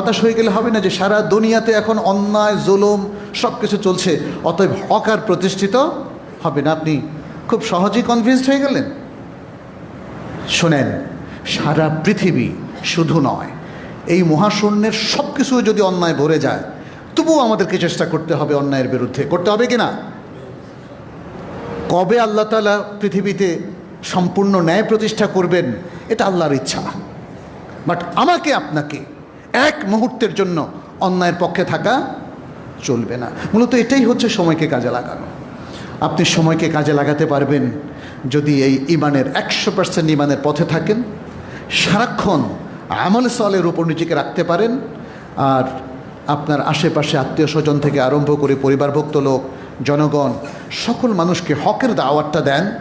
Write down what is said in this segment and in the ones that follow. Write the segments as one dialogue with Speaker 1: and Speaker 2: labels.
Speaker 1: হতাশ হয়ে গেলে হবে না যে সারা দুনিয়াতে এখন অন্যায়, জুলুম সব কিছু চলছে। অতএব হক আর প্রতিষ্ঠিত হবে না। আপনি খুব সহজেই কনভিন্সড হয়ে গেলেন। শোনেন, সারা পৃথিবী শুধু নয়, এই মহাশূন্যের সব কিছু যদি অন্যায় ভরে যায়, তবুও আমাদেরকে চেষ্টা করতে হবে অন্যায়ের বিরুদ্ধে। করতে হবে কি না? কবে আল্লাহ তালা পৃথিবীতে সম্পূর্ণ ন্যায় প্রতিষ্ঠা করবেন, এটা আল্লাহর ইচ্ছা। বাট আমাকে, আপনাকে এক মুহূর্তের জন্য অন্যায়ের পক্ষে থাকা চলবে না। মূলত এটাই হচ্ছে সময়কে কাজে লাগানো। আপনি সময়কে কাজে লাগাতে পারবেন যদি এই ইমানের একশো পার্সেন্ট ইমানের পথে থাকেন। সারাক্ষণ আমল সলের উপর নিজেকে রাখতে পারেন। আর আপনার আশেপাশে আত্মীয় স্বজন থেকে আরম্ভ করে পরিবারভুক্ত লোক, জনগণ, সকল মানুষকে হকের দাওয়াতটা দেন,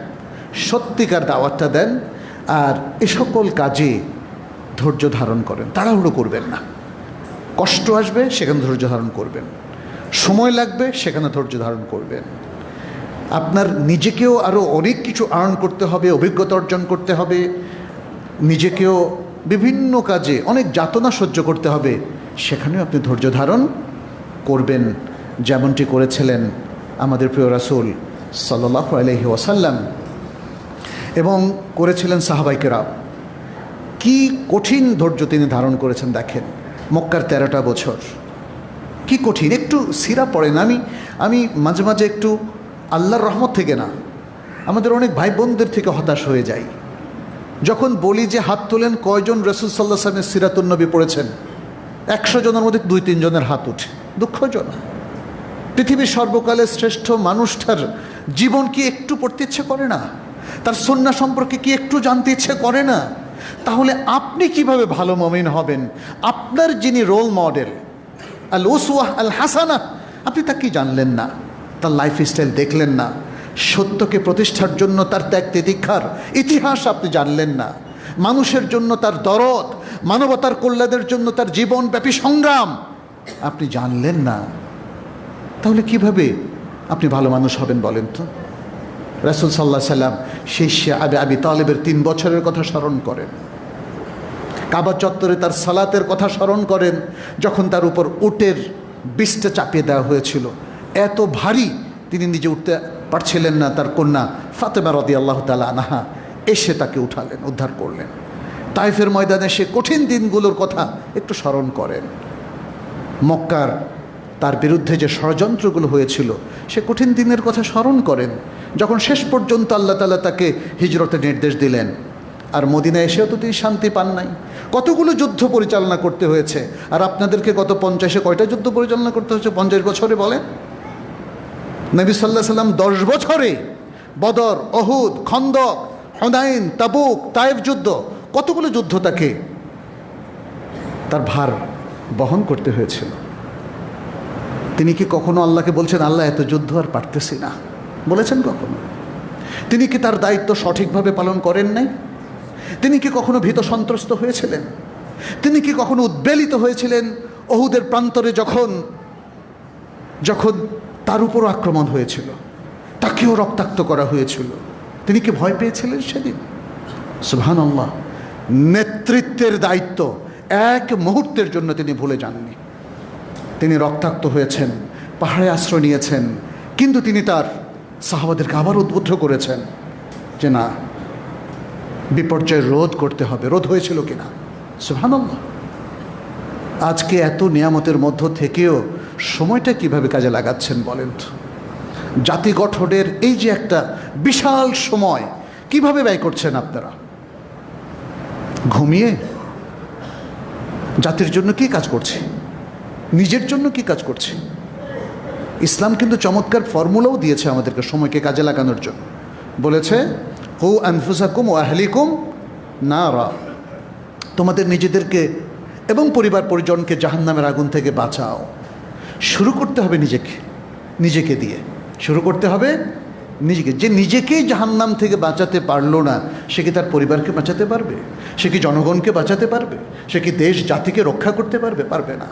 Speaker 1: সত্যিকার দাওয়াতটা দেন। আর এ সকল কাজে ধৈর্য ধারণ করেন। তাড়াহুড়ো করবেন না। কষ্ট আসবে, সেখানে ধৈর্য ধারণ করবেন। সময় লাগবে, সেখানে ধৈর্য ধারণ করবেন। আপনার নিজেকেও আরও অনেক কিছু আর্ন করতে হবে, অভিজ্ঞতা অর্জন করতে হবে। নিজেকেও বিভিন্ন কাজে অনেক যাতনা সহ্য করতে হবে। সেখানেও আপনি ধৈর্য ধারণ করবেন। যেমনটি করেছিলেন আমাদের প্রিয় রাসুল সাল্লাহ আলহি ওয়াসাল্লাম এবং করেছিলেন সাহাবাইকেরাম কি কঠিন ধৈর্য তিনি ধারণ করেছেন দেখেন। মক্কার তেরোটা বছর। কি কঠিন? একটু সিরা পড়েন। আমি আমি মাঝে মাঝে একটু আল্লাহর রহমত থেকে না, আমাদের অনেক ভাই বোনদের থেকে হতাশ হয়ে যাই। যখন বলি যে হাত তোলেন কয়জন রসুল সাল্লাহ সালামের সিরাতুন্নবী পড়েছেন? একশো জনের মধ্যে দুই তিনজনের হাত উঠে। দুঃখজনক। পৃথিবীর সর্বকালের শ্রেষ্ঠ মানুষটার জীবন কি একটু পড়তে ইচ্ছে করে না? তার সন্না সম্পর্কে কি একটু জানতে ইচ্ছে করে না? তাহলে আপনি কীভাবে ভালো মমিন হবেন? আপনার যিনি রোল মডেল আল ওসুয়াহ আল হাসানা আপনি তা কি জানলেন না? তার লাইফ স্টাইল দেখলেন না? সত্যকে প্রতিষ্ঠার জন্য তার ত্যাগ তিতিক্ষার ইতিহাস আপনি জানলেন না? মানুষের জন্য তার দরদ, মানবতার কল্যাণের জন্য তার জীবনব্যাপী সংগ্রাম আপনি জানলেন না? তাহলে কীভাবে আপনি ভালো মানুষ হবেন বলেন তো? রাসুল সাল্লাহ সাল্লাম শিষ্য আবি আবি তালেবের তিন বছরের কথা স্মরণ করেন। কাবা চত্বরে তার সালাতের কথা স্মরণ করেন, যখন তার উপর উটের বিষটা চাপিয়ে দেওয়া হয়েছিল। এত ভারী তিনি নিজে উঠতে পারছিলেন না, তার কন্যা ফাতেমা রদি আল্লাহ তালা আনাহা এসে তাকে উঠালেন, উদ্ধার করলেন। তাইফের ময়দানে সে কঠিন দিনগুলোর কথা একটু স্মরণ করেন। মক্কার তার বিরুদ্ধে যে ষড়যন্ত্রগুলো হয়েছিল, সে কঠিন দিনের কথা স্মরণ করেন। যখন শেষ পর্যন্ত আল্লাহ তালা তাকে হিজরতের নির্দেশ দিলেন, আর মদিনা এসেও তো তিনি শান্তি পান নাই। কতগুলো যুদ্ধ পরিচালনা করতে হয়েছে? আর আপনাদেরকে গত পঞ্চাশে কয়টা যুদ্ধ পরিচালনা করতে হয়েছে? পঞ্চাশ বছরে বলেন। নবী সাল্লাহ সাল্লাম দশ বছরে বদর, অহুদ, খন্দক, হনাইন, তাবুক তায়েব যুদ্ধ, কতগুলো যুদ্ধ তাকে তার ভার বহন করতে হয়েছিল? তিনি কি কখনো আল্লাহকে বলছেন, আল্লাহ, এত যুদ্ধ আর পারতেছি না। বলেছেন কখনো? তিনি কি তার দায়িত্ব সঠিকভাবে পালন করেন নাই? তিনি কি কখনো ভীত সন্ত্রস্ত হয়েছিলেন? তিনি কি কখনো উদ্বেলিত হয়েছিলেন অহুদের প্রান্তরে যখন যখন তার উপর আক্রমণ হয়েছিল? তাকেও রক্তাক্ত করা হয়েছিল। তিনি কি ভয় পেয়েছিলেন সেদিন? সুহান আল্লাহ নেতৃত্বের দায়িত্ব এক মুহূর্তের জন্য তিনি ভুলে যাননি। তিনি রক্তাক্ত হয়েছেন, পাহাড়ে আশ্রয় নিয়েছেন, কিন্তু তিনি তার সাহাবাদেরকে আবার উদ্বুদ্ধ করেছেন যে না, বিপর্যয় রোধ করতে হবে। রোধ হয়েছিল কিনা? সুহানল্লাহ আজকে এত নিয়ামতের মধ্য থেকেও সময়টা কীভাবে কাজে লাগাচ্ছেন বলেন তো? জাতি গঠনের এই যে একটা বিশাল সময়, কীভাবে ব্যয় করছেন আপনারা? ঘুমিয়ে? জাতির জন্য কি কাজ করছে? নিজের জন্য কি কাজ করছে? ইসলাম কিন্তু চমৎকার ফর্মুলাও দিয়েছে আমাদেরকে সময়কে কাজে লাগানোর জন্য। বলেছে, হু আনফুসাকুম ও আহলিকুম না রা তোমাদের নিজেদেরকে এবং পরিবার পরিজনকে জাহান্নামের আগুন থেকে বাঁচাও। শুরু করতে হবে নিজেকে নিজেকে দিয়ে। শুরু করতে হবে নিজেকে। যে নিজেকেই জাহান্নাম থেকে বাঁচাতে পারল না, সে কি তার পরিবারকে বাঁচাতে পারবে? সে কি জনগণকে বাঁচাতে পারবে? সে কি দেশ জাতিকে রক্ষা করতে পারবে? পারবে না।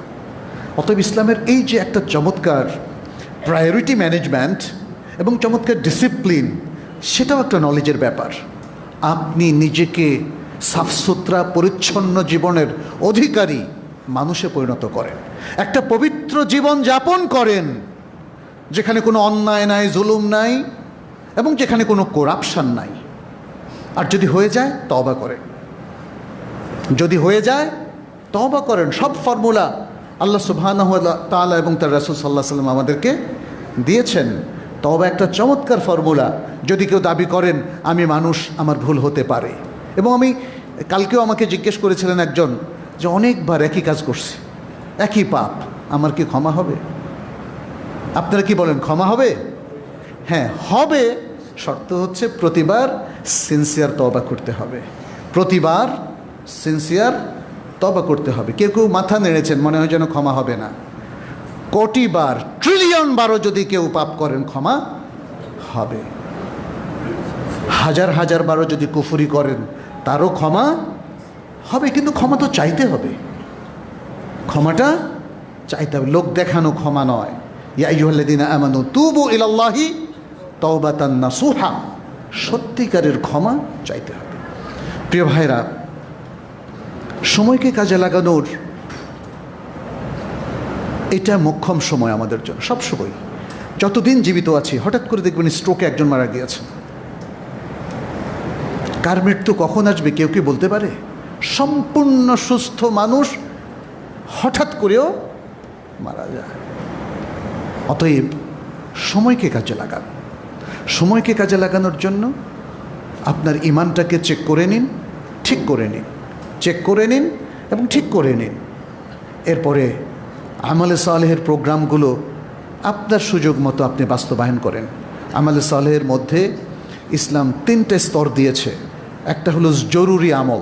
Speaker 1: অতএব ইসলামের এই যে একটা চমৎকার প্রায়োরিটি ম্যানেজমেন্ট এবং চমৎকার ডিসিপ্লিন সেটাও একটা নলেজের ব্যাপার। আপনি নিজেকে সাফসুতরা, পরিচ্ছন্ন জীবনের অধিকারী মানুষে পরিণত করেন। একটা পবিত্র জীবন যাপন করেন, যেখানে কোনো অন্যায় নাই, জুলুম নাই এবং যেখানে কোনো করাপশান নাই। আর যদি হয়ে যায় তবা করেন। যদি হয়ে যায় তবা করেন। সব ফর্মুলা আল্লাহ সুবহানাহু তাআলা এবং তার রাসূল সাল্লাহ সাল্লাম আমাদেরকে দিয়েছেন। তবে একটা চমৎকার ফর্মুলা, যদি কেউ দাবি করেন, আমি মানুষ, আমার ভুল হতে পারে। এবং আমি কালকেও আমাকে জিজ্ঞেস করেছিলেন একজন যে অনেকবার একই কাজ করছি, একই পাপ, আমার কি ক্ষমা হবে? আপনারা কি বলেন, ক্ষমা হবে? হ্যাঁ হবে। শর্ত হচ্ছে প্রতিবার সিনসিয়ার তবা করতে হবে। প্রতিবার সিনসিয়ার তবা করতে হবে। কেউ কেউ মাথা নেড়েছেন, মনে হয় যেন ক্ষমা হবে না। কোটি বার ট্রিলিয়ন বারও যদি কেউ পাপ করেন, ক্ষমা হবে। হাজার হাজার বারও যদি কুফুরি করেন, তারও ক্ষমা হবে। কিন্তু ক্ষমা তো চাইতে হবে। ক্ষমাটা চাইতে হবে। লোক দেখানো ক্ষমা নয়। আমানু তুবু সত্যিকারের ক্ষমা চাইতে হবে। প্রিয় ভাইরা সময়কে কাজে লাগানোর এটা মোক্ষম সময় আমাদের জন্য, সব সময়। যতদিন জীবিত আছি, হঠাৎ করে দেখবেন স্ট্রোকে একজন মারা গিয়েছে কার মৃত্যু কখন আসবে কেউ কি বলতে পারে? সম্পূর্ণ সুস্থ মানুষ হঠাৎ করেও মারা যায়। অতএব সময়কে কাজে লাগান। সময়কে কাজে লাগানোর জন্য আপনার ইমানটাকে চেক করে নিন, ঠিক করে নিন। চেক করে নিন এবং ঠিক করে নিন। এরপরে আমলে সালেহের প্রোগ্রামগুলো আপনার সুযোগ মতো আপনি বাস্তবায়ন করেন। আমলে সালেহের মধ্যে ইসলাম তিনটে স্তর দিয়েছে। একটা হলো জরুরি আমল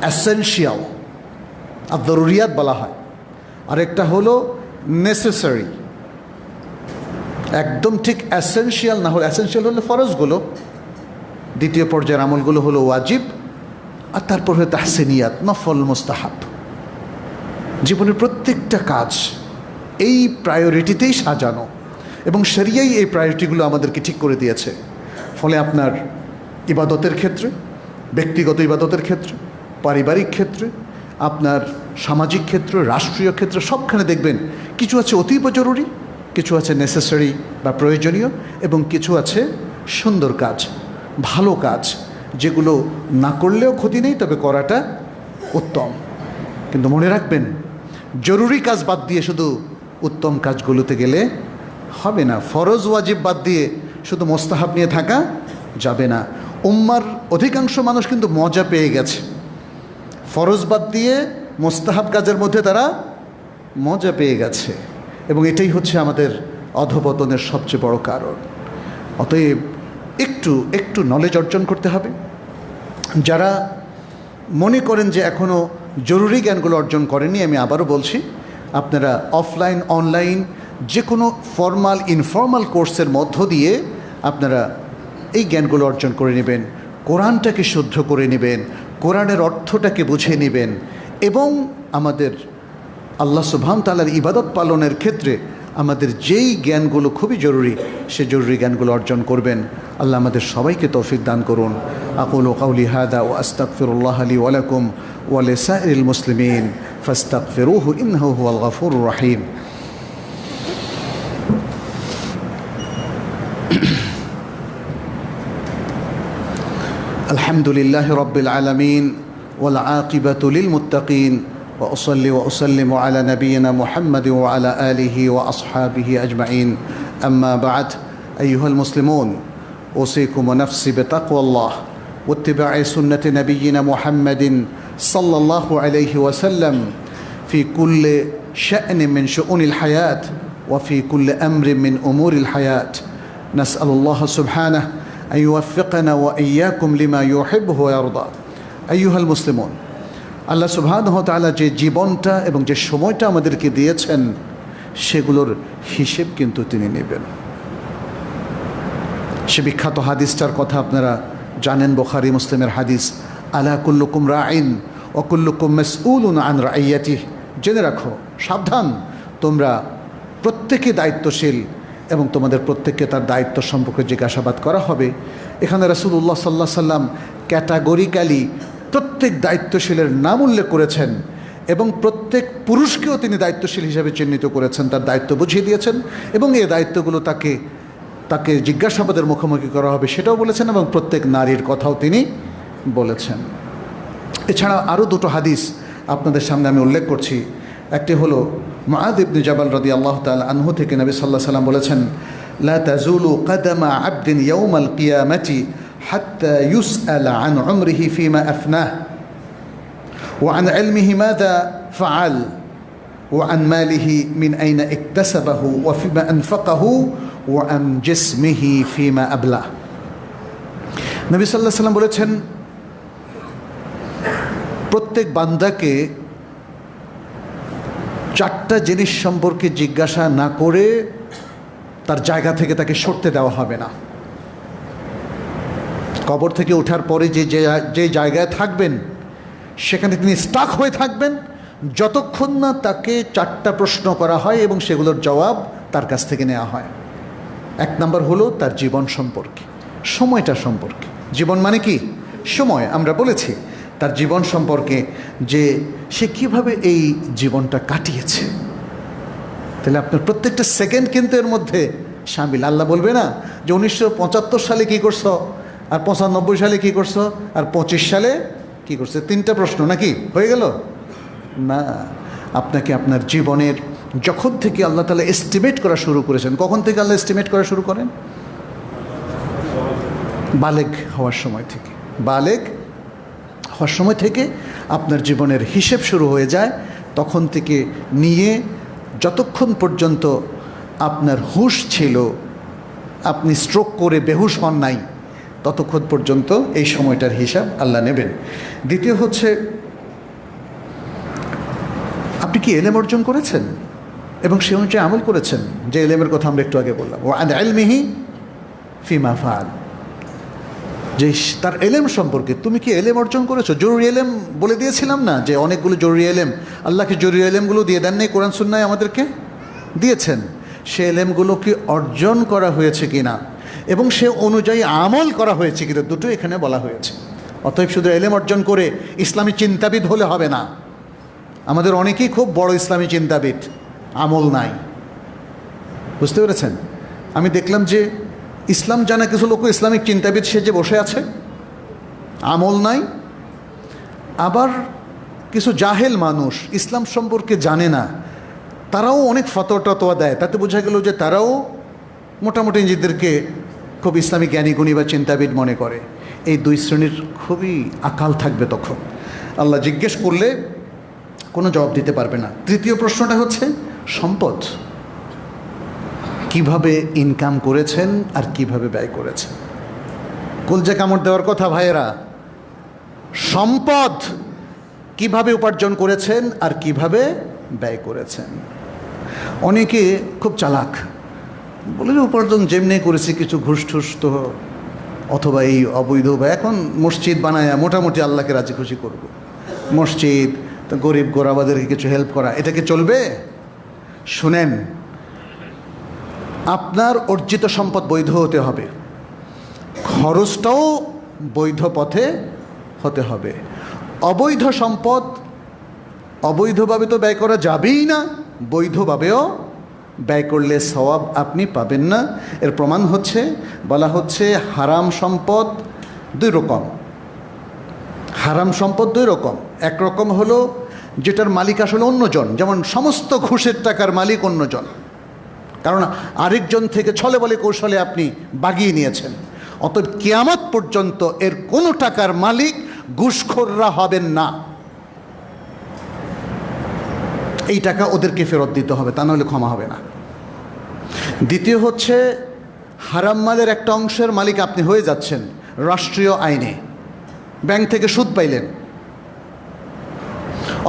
Speaker 1: অ্যাসেনশিয়াল আর জরুরিয়াত বলা হয়। আরেকটা হলো নেসেসারি একদম ঠিক অ্যাসেনশিয়াল না হলে অ্যাসেনশিয়াল হলো ফরজগুলো। দ্বিতীয় পর্যায়ের আমলগুলো হলো ওয়াজিব আর তারপর হলো তাহসিনিয়াত, নফল মোস্তাহাব। জীবনের প্রত্যেকটা কাজ এই প্রায়োরিটিতেই সাজানো এবং সেরিয়াই এই প্রায়োরিটিগুলো আমাদেরকে ঠিক করে দিয়েছে। ফলে আপনার ইবাদতের ক্ষেত্রে, ব্যক্তিগত ইবাদতের ক্ষেত্রে, পারিবারিক ক্ষেত্রে, আপনার সামাজিক ক্ষেত্র, রাষ্ট্রীয় ক্ষেত্র, সবখানে দেখবেন কিছু আছে অতীব জরুরি, কিছু আছে নেসেসারি বা প্রয়োজনীয় এবং কিছু আছে সুন্দর কাজ, ভালো কাজ। যেগুলো না করলেও ক্ষতি নেই, তবে করাটা উত্তম। কিন্তু মনে রাখবেন, জরুরি কাজ বাদ দিয়ে শুধু উত্তম কাজগুলোতে গেলে হবে না। ফরজ ওয়াজিব বাদ দিয়ে শুধু মোস্তাহাব নিয়ে থাকা যাবে না। উম্মার অধিকাংশ মানুষ কিন্তু মজা পেয়ে গেছে। ফরজ বাদ দিয়ে মোস্তাহাব কাজের মধ্যে তারা মজা পেয়ে গেছে। এবং এটাই হচ্ছে আমাদের অধপতনের সবচেয়ে বড় কারণ। অতএব একটু একটু নলেজ অর্জন করতে হবে। যারা মনে করেন যে এখনও জরুরি জ্ঞানগুলো অর্জন করেনি আমি আবারও বলছি, আপনারা অফলাইন অনলাইন যে কোনো ফর্মাল ইনফর্মাল কোর্সের মধ্য দিয়ে আপনারা এই জ্ঞানগুলো অর্জন করে নেবেন, কোরআনটাকে শুদ্ধ করে নেবেন, কোরআনের অর্থটাকে বুঝে নেবেন এবং আমাদের আল্লাহ সুবহান তালার ইবাদত পালনের ক্ষেত্রে আমাদের যেই জ্ঞানগুলো খুবই জরুরি সে জরুরি জ্ঞানগুলো অর্জন করবেন আল্লাহ আমাদের সবাইকে তৌফিক দান করুন আকুল ও কাউলি হাদা ও আস্তাকফিরুল্লাহ আলী ওয়ালাকুম ওয়ালে সাইল মুসলিমিন ফাস্তাকফিরুহু ইনহু হুয়াল গফুর রাহিম الحمد لله رب العالمين والعاقبة للمتقين وأصلي وأسلم على نبينا محمد وعلى آله وأصحابه أجمعين. أما بعد أيها المسلمون أوصيكم ونفسي بتقوى الله واتباع سنة نبينا محمد صلى الله عليه وسلم في كل شأن من شؤون الحياة وفي كل أمر من أمور الحياة. نسأل الله سبحانه أن يوفقنا وإياكم لما يحبه ويرضى. أيها المسلمون আল্লাহ সুবহানাহু ওয়া তাআলা যে জীবনটা এবং যে সময়টা আমাদেরকে দিয়েছেন, সেগুলোর হিসেব কিন্তু তিনি নেবেন। সে বিখ্যাত হাদিসটার কথা আপনারা জানেন, বোখারি, মুসলিমের হাদিস, আলা কুল্লুকুম রাইন ও কুল্লুকুম মেসউলুন আন রাইয়াতি জেনে রাখো, সাবধান, তোমরা প্রত্যেকে দায়িত্বশীল এবং তোমাদের প্রত্যেককে তার দায়িত্ব সম্পর্কে জিজ্ঞাসাবাদ করা হবে। এখানে রাসুল্লাহ সাল্লাহ সাল্লাম ক্যাটাগরিক্যালি প্রত্যেক দায়িত্বশীলের নাম উল্লেখ করেছেন এবং প্রত্যেক পুরুষকেও তিনি দায়িত্বশীল হিসাবে চিহ্নিত করেছেন, তার দায়িত্ব বুঝিয়ে দিয়েছেন এবং এই দায়িত্বগুলো তাকে তাকে জিজ্ঞাসাবাদের মুখোমুখি করা হবে সেটাও বলেছেন এবং প্রত্যেক নারীর কথাও তিনি বলেছেন। এছাড়া আরও দুটো হাদিস আপনাদের সামনে আমি উল্লেখ করছি। একটি হলো মাআদ ইবনে জাবাল রদি আল্লাহ তাল আনহু থেকে নবী সাল্লাহ সাল্লাম বলেছেন, লা তাজুলু কাদামা আবদিন ইয়াউমাল কিয়ামাতি হাত্তা يسأل عن عمره فيما أفناه وعن علمه ماذا فعل وعن ماله من أين اكتسبه وفيما أنفقه وعن جسمه فيما أبلاه নবী সাল্লাহ সাল্লাম বলেছেন প্রত্যেক বান্দাকে চারটা জিনিস সম্পর্কে জিজ্ঞাসা না করে তার জায়গা থেকে তাকে সরতে দেওয়া হবে না কবর থেকে ওঠার পরে যে যে- জায়গায় থাকবেন, সেখানে তিনি স্টাক হয়ে থাকবেন, যতক্ষণ না তাকে চারটা প্রশ্ন করা হয় এবং সেগুলোর জবাব তার কাছ থেকে নেওয়া হয়। এক নম্বর হলো তার জীবন সম্পর্কে, সময়টা সম্পর্কে। জীবন মানে কি? সময়। আমরা বলেছি, তার জীবন সম্পর্কে যে সে কীভাবে এই জীবনটা কাটিয়েছে। তাহলে আপনার প্রত্যেকটা সেকেন্ড কিন্তু এর মধ্যে সামিল। আল্লাহ বলবে না যে উনিশশো পঁচাত্তর সালে কী করছ? আর পঁচানব্বই সালে কী করছ? আর পঁচিশ সালে কী করছে? তিনটা প্রশ্ন নাকি? হয়ে গেল? না। আপনাকে আপনার জীবনের যখন থেকে আল্লাহ তালা এস্টিমেট করা শুরু করেছেন, কখন থেকে আল্লাহ এস্টিমেট করা শুরু করেন? বালেক হওয়ার সময় থেকে। বালেক হওয়ার সময় থেকে আপনার জীবনের হিসেব শুরু হয়ে যায়। তখন থেকে নিয়ে যতক্ষণ পর্যন্ত আপনার হুঁশ ছিল, আপনি স্ট্রোক করে বেহুশ হন নাই ততক্ষণ পর্যন্ত এই সময়টার হিসাব আল্লাহ নেবেন। দ্বিতীয় হচ্ছে, আপনি কি এলেম অর্জন করেছেন? এবং সে অনুযায়ী আমল করেছেন? যে এলেমের কথা আমরা একটু আগে বললাম। ও আদ আলমিহি ফিমা ফাল যে তার এলেম সম্পর্কে, তুমি কি এলেম অর্জন করেছ? জরুরি এলেম বলে দিয়েছিলাম না যে অনেকগুলো জরুরি এলেম? আল্লাহকে জরুরি এলেমগুলো দিয়ে দেন নাই, কোরআন, সুন্নায় আমাদেরকে দিয়েছেন। সে এলেমগুলো কি অর্জন করা হয়েছে কি না এবং সে অনুযায়ী আমল করা হয়েছে, কিন্তু দুটো এখানে বলা হয়েছে। অতএব শুধু এলেম অর্জন করে ইসলামী চিন্তাবিদ হলে হবে না। আমাদের অনেকেই খুব বড় ইসলামী চিন্তাবিদ, আমল নাই। বুঝতে পেরেছেন? আমি দেখলাম যে ইসলাম জানা কিছু লোক ইসলামিক চিন্তাবিদ সে যে বসে আছে, আমল নাই। আবার কিছু জাহেল মানুষ ইসলাম সম্পর্কে জানে না, তারাও অনেক ফতোয়া টতোয়া দেয়। তাতে বোঝা গেল যে তারাও মোটামুটি নিজেদেরকে খুব ইসলামী জ্ঞানী গুণী বা চিন্তাবিদ মনে করে। এই দুই শ্রেণির খুবই আকাল থাকবে তখন। আল্লাহ জিজ্ঞেস করলে কোনো জবাব দিতে পারবে না। তৃতীয় প্রশ্নটা হচ্ছে, সম্পদ। কীভাবে ইনকাম করেছেন আর কীভাবে ব্যয় করেছেন? কলজা কামড় দেওয়ার কথা ভাইয়েরা, সম্পদ কীভাবে উপার্জন করেছেন আর কীভাবে ব্যয় করেছেন? অনেকে খুব চালাক। বলে যে উপার্জন যেমনি করেছি, কিছু ঘুষ ঠুস তো অথবা এই অবৈধ বা এখন মসজিদ বানায় মোটামুটি আল্লাহকে রাজি খুশি করব। মসজিদ গরিব গোরাবাদেরকে কিছু হেল্প করা, এটা কি চলবে? শুনেন, আপনার অর্জিত সম্পদ বৈধ হতে হবে, খরচটাও বৈধ পথে হতে হবে। অবৈধ সম্পদ অবৈধভাবে তো ব্যয় করা যাবেই না, বৈধভাবেও ব্যয় করলে সওয়াব আপনি পাবেন না। এর প্রমাণ হচ্ছে, বলা হচ্ছে হারাম সম্পদ দুই রকম। হারাম সম্পদ দুই রকম। এক রকম হলো যেটার মালিক আসলে অন্যজন, যেমন সমস্ত ঘুষের টাকার মালিক অন্যজন। কারণ আরেকজন থেকে ছলে বলে কৌশলে আপনি বাগিয়ে নিয়েছেন। অতএব কেয়ামত পর্যন্ত এর কোনো টাকার মালিক ঘুষখোররা হবেন না। এই টাকা ওদেরকে ফেরত দিতে হবে, তা নাহলে ক্ষমা হবে না। দ্বিতীয় হচ্ছে, হারাম মালের একটা অংশের মালিক আপনি হয়ে যাচ্ছেন রাষ্ট্রীয় আইনে। ব্যাংক থেকে সুদ পাইলেন,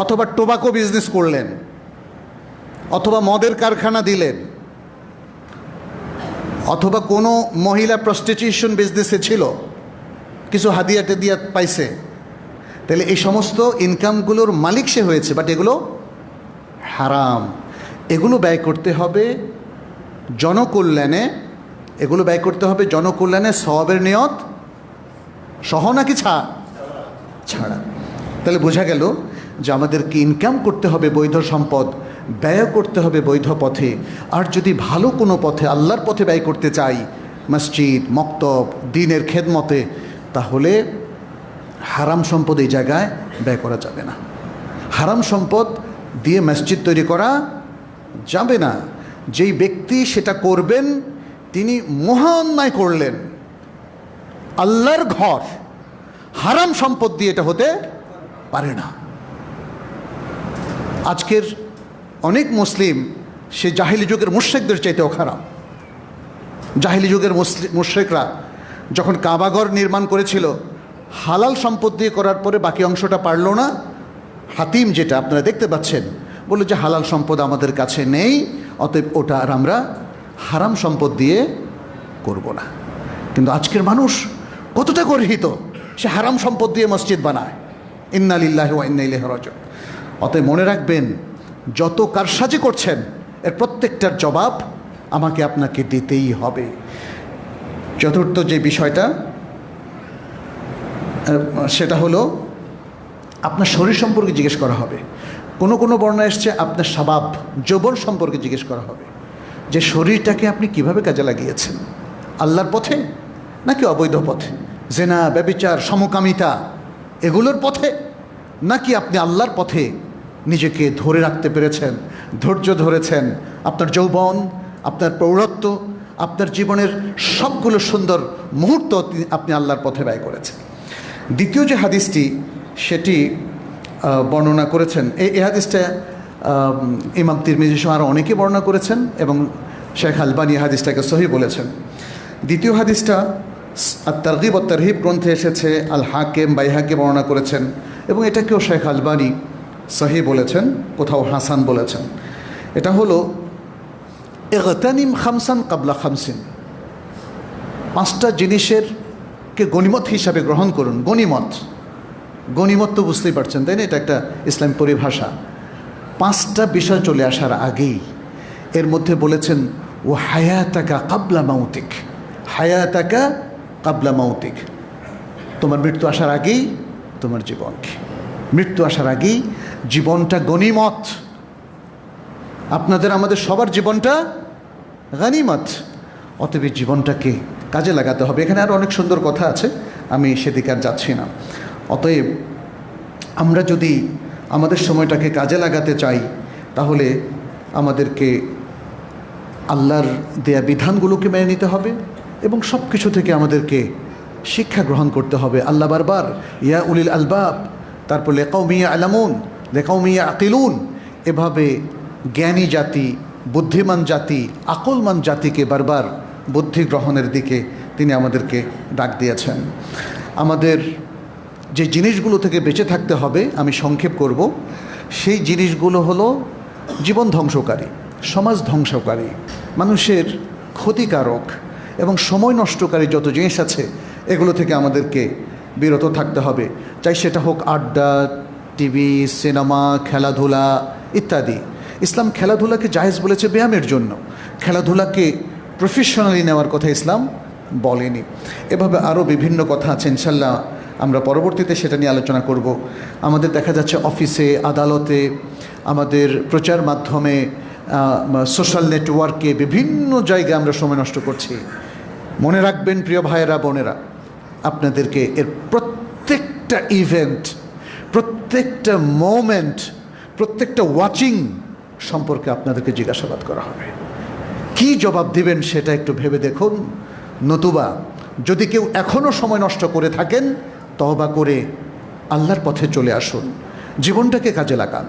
Speaker 1: অথবা টোবাকো বিজনেস করলেন, অথবা মদের কারখানা দিলেন, অথবা কোনো মহিলা প্রস্টিটিউশন বিজনেসে ছিল, কিছু হাদিয়া টেদিয়া পাইছে, তাহলে এই সমস্ত ইনকামগুলোর মালিক সে হয়েছে বাট এগুলো হারাম। এগুলো ব্যয় করতে হবে জনকল্যাণে। এগুলো ব্যয় করতে হবে জনকল্যাণে সবের নিয়ত। সহ নাকি ছা? ছাড়া। তাহলে বোঝা গেল যে আমাদেরকে ইনকাম করতে হবে বৈধ সম্পদ, ব্যয় করতে হবে বৈধ পথে। আর যদি ভালো কোনো পথে, আল্লাহর পথে ব্যয় করতে চাই, মসজিদ, মক্তব, দিনের খেদমতে, তাহলে হারাম সম্পদ এই জায়গায় ব্যয় করা যাবে না। হারাম সম্পদ দিয়ে মসজিদ তৈরি করা যাবে না। যেই ব্যক্তি সেটা করবেন, তিনি মহা অন্যায় করলেন। আল্লাহর ঘর, হারাম সম্পদ দিয়ে এটা হতে পারে না। আজকের অনেক মুসলিম, সে জাহিলি যুগের মুশ্রেকদের চাইতেও খারাপ। জাহিলি যুগের মুশ্রেকরা যখন কাবাগর নির্মাণ করেছিল, হালাল সম্পদ দিয়ে করার পরে বাকি অংশটা পারল না হাতিম যেটা আপনারা দেখতে পাচ্ছেন, বলল যে হালাল সম্পদ আমাদের কাছে নেই, অতএব ওটা আর আমরা হারাম সম্পদ দিয়ে করব না। কিন্তু আজকের মানুষ কতটা গর্হিত, সে হারাম সম্পদ দিয়ে মসজিদ বানায়। ইন্নালিল্লাহ ইন্নাইলেহ রজ অতএব মনে রাখবেন, যত কারসাজি করছেন, এর প্রত্যেকটার জবাব আমাকে আপনাকে দিতেই হবে। চতুর্থ যে বিষয়টা সেটা হলো আপনার শরীর সম্পর্কে জিজ্ঞেস করা হবে। কোনো কোনো বর্ণনা এসছে, আপনার স্বভাব, যৌবন সম্পর্কে জিজ্ঞেস করা হবে। যে শরীরটাকে আপনি কীভাবে কাজে লাগিয়েছেন? আল্লাহর পথে নাকি অবৈধ পথে? জেনা, ব্যবিচার, সমকামিতা, এগুলোর পথে নাকি আপনি আল্লাহর পথে নিজেকে ধরে রাখতে পেরেছেন, ধৈর্য ধরেছেন? আপনার যৌবন, আপনার প্রৌঢ়ত্ব আপনার জীবনের সবগুলো সুন্দর মুহূর্ত আপনি আল্লাহর পথে ব্যয় করেছেন। দ্বিতীয় যে হাদিসটি সেটি বর্ণনা করেছেন। এই হাদিসটা ইমাম তিরমিজি সহ আরও অনেকে বর্ণনা করেছেন এবং শেখ আলবানি হাদিসটাকে সহি বলেছেন। দ্বিতীয় হাদিসটা তারগিব তারহিব গ্রন্থে এসেছে আল হাকেম বাইহাকে বর্ণনা করেছেন এবং এটাকেও শেখ আলবানি সহি বলেছেন, কোথাও হাসান বলেছেন। এটা হলো এগতানিম খামসান কাবলা খামসিন। পাঁচটা জিনিসের কে গণিমত হিসাবে গ্রহণ করুন, গণিমত। গণিমত তো বুঝতেই পারছেন, তাই না? এটা একটা ইসলাম পরিভাষা। পাঁচটা বিষয় চলে আসার আগেই এর মধ্যে বলেছেন ও হায়াতাকা কাবলা মাউতিক। হায়াতাকা কাবলা মাউতিক। তোমার মৃত্যু আসার আগেই তোমার জীবনকে মৃত্যু আসার আগেই জীবনটা গণিমত। আপনাদের, আমাদের সবার জীবনটা গানিমত অতএব জীবনটাকে কাজে লাগাতে হবে। এখানে আরও অনেক সুন্দর কথা আছে, আমি সেদিকে আর যাচ্ছি না। অতএব আমরা যদি আমাদের সময়টাকে কাজে লাগাতে চাই, তাহলে আমাদেরকে আল্লাহর দেয়া বিধানগুলোকে মেনে নিতে হবে এবং সব কিছু থেকে আমাদেরকে শিক্ষা গ্রহণ করতে হবে। আল্লাহ বারবার, ইয়া উলিল আলবাব, তারপর লেকাও মিয়া আলামুন লেকাও মিয়া আকিলুন এভাবে জ্ঞানী জাতি, বুদ্ধিমান জাতি, আকলমান জাতিকে বারবার বুদ্ধি গ্রহণের দিকে তিনি আমাদেরকে ডাক দিয়েছেন। আমাদের যে জিনিসগুলো থেকে বেঁচে থাকতে হবে, আমি সংক্ষেপ করব। সেই জিনিসগুলো হলো জীবন ধ্বংসকারী, সমাজ ধ্বংসকারী, মানুষের ক্ষতিকারক এবং সময় নষ্টকারী যত জিনিস আছে, এগুলো থেকে আমাদেরকে বিরত থাকতে হবে। চাই সেটা হোক আড্ডা, টিভি, সিনেমা, খেলাধুলা ইত্যাদি। ইসলাম খেলাধুলাকে জাহেজ বলেছে ব্যায়ামের জন্য। খেলাধুলাকে প্রফেশনালি নেওয়ার কথা ইসলাম বলেনি। এভাবে আরও বিভিন্ন কথা আছে, ইনশাল্লাহ আমরা পরবর্তীতে সেটা নিয়ে আলোচনা করব। আমাদের দেখা যাচ্ছে অফিসে, আদালতে, আমাদের প্রচার মাধ্যমে সোশ্যাল নেটওয়ার্কে বিভিন্ন জায়গায় আমরা সময় নষ্ট করছি। মনে রাখবেন প্রিয় ভাইয়েরা, বোনেরা, আপনাদেরকে এর প্রত্যেকটা ইভেন্ট প্রত্যেকটা মোমেন্ট প্রত্যেকটা ওয়াচিং সম্পর্কে আপনাদেরকে জিজ্ঞাসাবাদ করা হবে। কি জবাব দিবেন সেটা একটু ভেবে দেখুন। নতুবা যদি কেউ এখনও সময় নষ্ট করে থাকেন তহবা করে আল্লাহর পথে চলে আসুন। জীবনটাকে কাজে লাগান।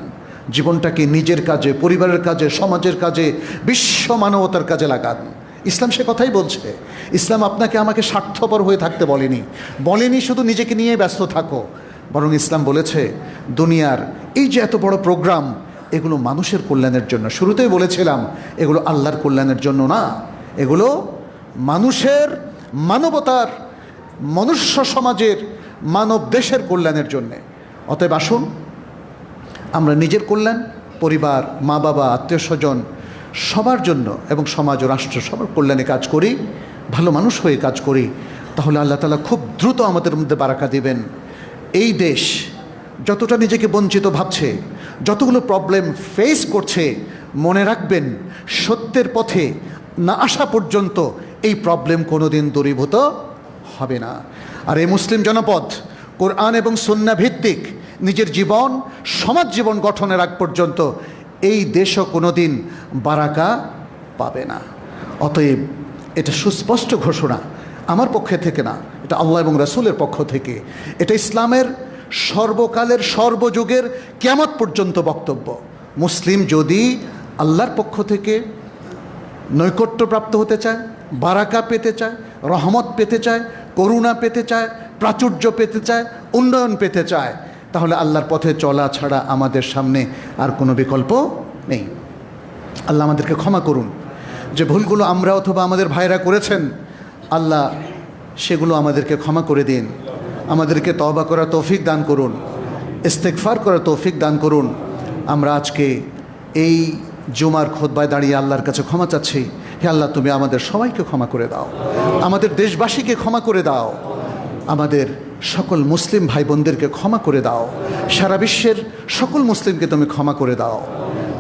Speaker 1: জীবনটাকে নিজের কাজে, পরিবারের কাজে, সমাজের কাজে, বিশ্ব মানবতার কাজে লাগান। ইসলাম সে কথাই বলছে। ইসলাম আপনাকে আমাকে স্বার্থপর হয়ে থাকতে বলেনি। বলেনি শুধু নিজেকে নিয়ে ব্যস্ত থাকো। বরং ইসলাম বলেছে, দুনিয়ার এই যে এত বড় প্রোগ্রাম, এগুলো মানুষের কল্যাণের জন্য। শুরুতেই বলেছিলাম, এগুলো আল্লাহর কল্যাণের জন্য না। এগুলো মানুষের মানবতার, মনুষ্য সমাজের মানব দেশের কল্যাণের জন্যে। অতএব আসুন, আমরা নিজের কল্যাণ, পরিবার, মা বাবা, আত্মীয় স্বজন, সবার জন্য এবং সমাজ ও রাষ্ট্র সবার কল্যাণে কাজ করি, ভালো মানুষ হয়ে কাজ করি, তাহলে আল্লাহ তালা খুব দ্রুত আমাদের মধ্যে বারাকা দিবেন। এই দেশ যতটা নিজেকে বঞ্চিত ভাবছে, যতগুলো প্রবলেম ফেস করছে, মনে রাখবেন, সত্যের পথে না আসা পর্যন্ত এই প্রবলেম কোনোদিন দূরীভূত হবে না। আর এই মুসলিম জনপদ, কোরআন এবং সন্না ভিত্তিক নিজের জীবন, সমাজ জীবন গঠনের আগ পর্যন্ত এই দেশও কোনোদিন বারাকা পাবে না। অতএব এটা সুস্পষ্ট ঘোষণা আমার পক্ষে থেকে না, এটা আল্লাহ এবং রাসূলের পক্ষ থেকে। এটা ইসলামের সর্বকালের, সর্বযুগের কেমত পর্যন্ত বক্তব্য। মুসলিম যদি আল্লাহর পক্ষ থেকে নৈকট্যপ্রাপ্ত হতে চায়, বারাকা পেতে চায়, রহমত পেতে চায় করুণা পেতে চায়, প্রাচুর্য পেতে চায়, উন্নয়ন পেতে চায়, তাহলে আল্লাহর পথে চলা ছাড়া আমাদের সামনে আর কোনো বিকল্প নেই। আল্লাহ আমাদেরকে ক্ষমা করুন। যে ভুলগুলো আমরা অথবা আমাদের ভাইরা করেছেন, আল্লাহ সেগুলো আমাদেরকে ক্ষমা করে দিন। আমাদেরকে তওবা করার তৌফিক দান করুন ইস্তেকফার করা তৌফিক দান করুন। আমরা আজকে এই জুমার খোদবায় দাঁড়িয়ে আল্লাহর কাছে ক্ষমা চাচ্ছি। হে আল্লাহ, তুমি আমাদের সবাইকে ক্ষমা করে দাও। আমাদের দেশবাসীকে ক্ষমা করে দাও। আমাদের সকল মুসলিম ভাই বোনদেরকে ক্ষমা করে দাও। সারা বিশ্বের সকল মুসলিমকে তুমি ক্ষমা করে দাও।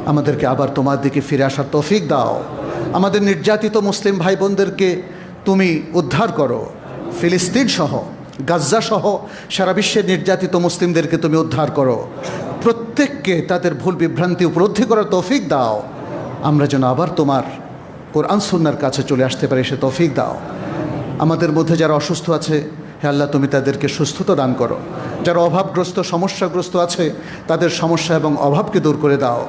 Speaker 1: আমাদেরকে আবার তোমার দিকে ফিরে আসার তৌফিক দাও। আমাদের নির্যাতিত মুসলিম ভাই বোনদেরকে তুমি উদ্ধার করো। ফিলিস্তিন সহ, গাজ্জা সহ সারা বিশ্বের নির্যাতিত মুসলিমদেরকে তুমি উদ্ধার করো। প্রত্যেককে তাদের ভুল বিভ্রান্তি উপলব্ধি করার তৌফিক দাও। আমরা যেন আবার তোমার কোরআন সুন্নার কাছে চলে আসতে পারে, সে তফিক দাও। আমাদের মধ্যে যারা অসুস্থ আছে, হে আল্লাহ, তুমি তাদেরকে সুস্থতা দান করো। যারা অভাবগ্রস্ত, সমস্যাগ্রস্ত আছে, তাদের সমস্যা এবং অভাবকে দূর করে দাও।